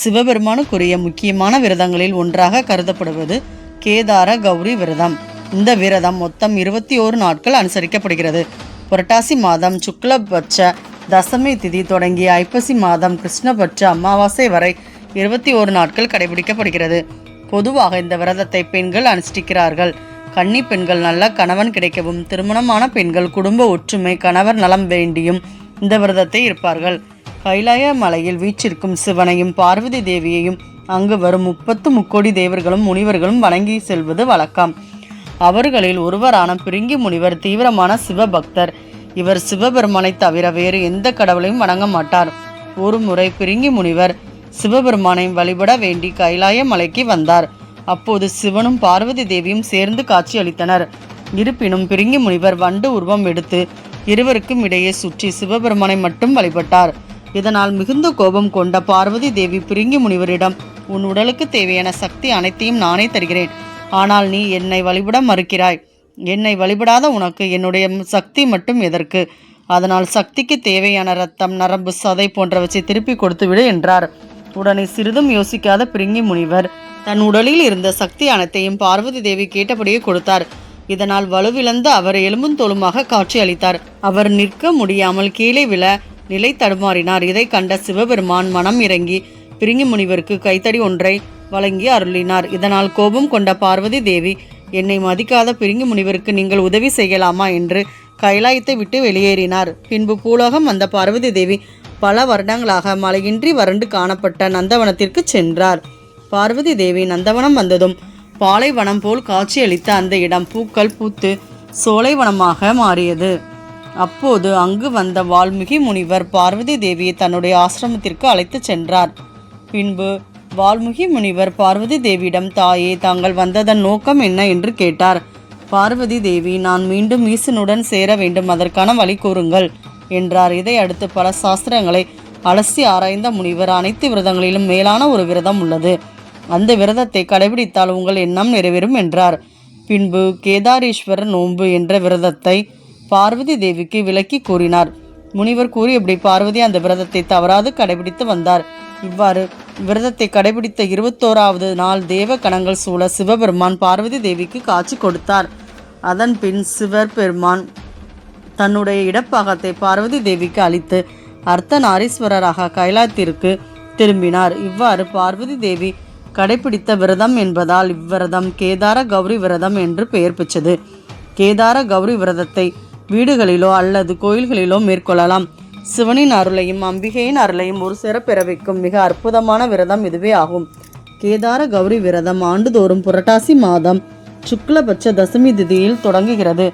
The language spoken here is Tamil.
சிவபெருமானுக்குரிய முக்கியமான விரதங்களில் ஒன்றாக கருதப்படுவது கேதார கௌரி விரதம். இந்த விரதம் மொத்தம் இருபத்தி ஓரு நாட்கள் அனுசரிக்கப்படுகிறது. புரட்டாசி மாதம் சுக்லபட்ச தசமி திதி தொடங்கி ஐப்பசி மாதம் கிருஷ்ணபட்ச அமாவாசை வரை இருபத்தி ஓரு நாட்கள் கடைபிடிக்கப்படுகிறது. பொதுவாக இந்த விரதத்தை பெண்கள் அனுஷ்டிக்கிறார்கள். கன்னி பெண்கள் நல்ல கணவன் கிடைக்கவும் திருமணமான பெண்கள் குடும்ப ஒற்றுமை கணவர் நலம் வேண்டியும் இந்த விரதத்தை இருப்பார்கள். கைலாய மலையில் வீச்சிருக்கும் சிவனையும் பார்வதி தேவியையும் அங்கு வரும் முப்பத்து முக்கோடி தேவர்களும் முனிவர்களும் வணங்கி செல்வது வழக்கம். அவர்களில் ஒருவரான பிரிங்கி முனிவர் தீவிரமான சிவபக்தர். இவர் சிவபெருமானை தவிர வேறு எந்த கடவுளையும் வணங்க மாட்டார். ஒரு முறை பிரிங்கி முனிவர் சிவபெருமானை வழிபட வேண்டி கைலாய மலைக்கு வந்தார். அப்போது சிவனும் பார்வதி தேவியும் சேர்ந்து காட்சியளித்தனர் இருப்பினும் பிரிங்கி முனிவர் வண்டு உருவம் எடுத்து இருவருக்கும் இடையே சுற்றி சிவபெருமானை மட்டும் வழிபட்டார். இதனால் மிகுந்த கோபம் கொண்ட பார்வதி தேவி பிரிங்கி முனிவரிடம் உன் உடலுக்கு தேவையான சக்தி அனைத்தையும் நானே தருகிறேன். ஆனால் நீ என்னை வழிபட மறுக்கிறாய். என்னை வழிபடாத உனக்கு என்னுடைய சக்தி மட்டும் எதற்கு? அதனால் சக்திக்கு தேவையான ரத்தம் நரம்பு சதை போன்றவற்றை திருப்பி கொடுத்து விடு என்றார். உடனே சிறிதும் யோசிக்காத பிரிங்கி முனிவர் தன் உடலில் இருந்த சக்தி அனைத்தையும் பார்வதி தேவி கேட்டபடியே கொடுத்தார். இதனால் வலுவிழந்த அவர் எலும்பும் தோலுமாக காட்சி அளித்தார். அவர் நிற்க முடியாமல் கீழே விழ நிலை தடுமாறினார். இதை கண்ட சிவபெருமான் மனம் இறங்கி பிரிங்கி முனிவருக்கு கைத்தடி ஒன்றை வழங்கி அருளினார். இதனால் கோபம் கொண்ட பார்வதி தேவி என்னை மதிக்காத பிரிங்கி முனிவருக்கு நீங்கள் உதவி செய்யலாமா? என்று கைலாயத்தை விட்டு வெளியேறினார். பின்பு பூலோகம் வந்த பார்வதி தேவி பல வருடங்களாக மழையின்றி வறண்டு காணப்பட்ட நந்தவனத்திற்கு சென்றார். பார்வதி தேவி நந்தவனம் வந்ததும் பாலைவனம் போல் காட்சியளித்த அந்த இடம் பூக்கள் பூத்து சோலைவனமாக மாறியது. அப்போது அங்கு வந்த வால்மீகி முனிவர் பார்வதி தேவியை தன்னுடைய ஆசிரமத்திற்கு அழைத்துச் சென்றார். பின்பு வால்மீகி முனிவர் பார்வதி தேவியிடம் தாயே தாங்கள் வந்ததன் நோக்கம் என்ன? என்று கேட்டார். பார்வதி தேவி நான் மீண்டும் ஈசனுடன் சேர வேண்டும் அதற்கான வழி கூறுங்கள் என்றார். இதை அடுத்து பல சாஸ்திரங்களை அலசி ஆராய்ந்த முனிவர் அனைத்து விரதங்களிலும் மேலான ஒரு விரதம் உள்ளது. அந்த விரதத்தை கடைபிடித்தால் உங்கள் எண்ணம் நிறைவேறும் என்றார். பின்பு கேதாரீஸ்வரர் நோன்பு என்ற விரதத்தை பார்வதி தேவிக்கு விளக்கி கூறினார். முனிவர் கூறி இப்படி பார்வதி அந்த விரதத்தை தவறாது கடைபிடித்து வந்தார். இவ்வாறு விரதத்தை கடைபிடித்த இருபத்தோராவது நாள் தேவ கணங்கள் சூழ சிவபெருமான் பார்வதி தேவிக்கு காட்சி கொடுத்தார். அதன் பின் சிவர் பெருமான் தன்னுடைய இடப்பாகத்தை பார்வதி தேவிக்கு அளித்து அர்த்தநாரீஸ்வரராக கைலாத்திற்கு திரும்பினார். இவ்வாறு பார்வதி தேவி கடைபிடித்த விரதம் என்பதால் இவ்விரதம் கேதார கௌரி விரதம் என்று பெயர் பெற்றது. கேதார கௌரி விரதத்தை வீடுகளிலோ அல்லது கோயில்களிலோ மேற்கொள்ளலாம். சிவனின் அருளையும் அம்பிகையின் அருளையும் ஒரு சேர பெற வைக்கும் மிக அற்புதமான விரதம் இதுவே ஆகும். கேதார கௌரி விரதம் ஆண்டுதோறும் புரட்டாசி மாதம் சுக்லபட்ச தசமி திதியில் தொடங்குகிறது.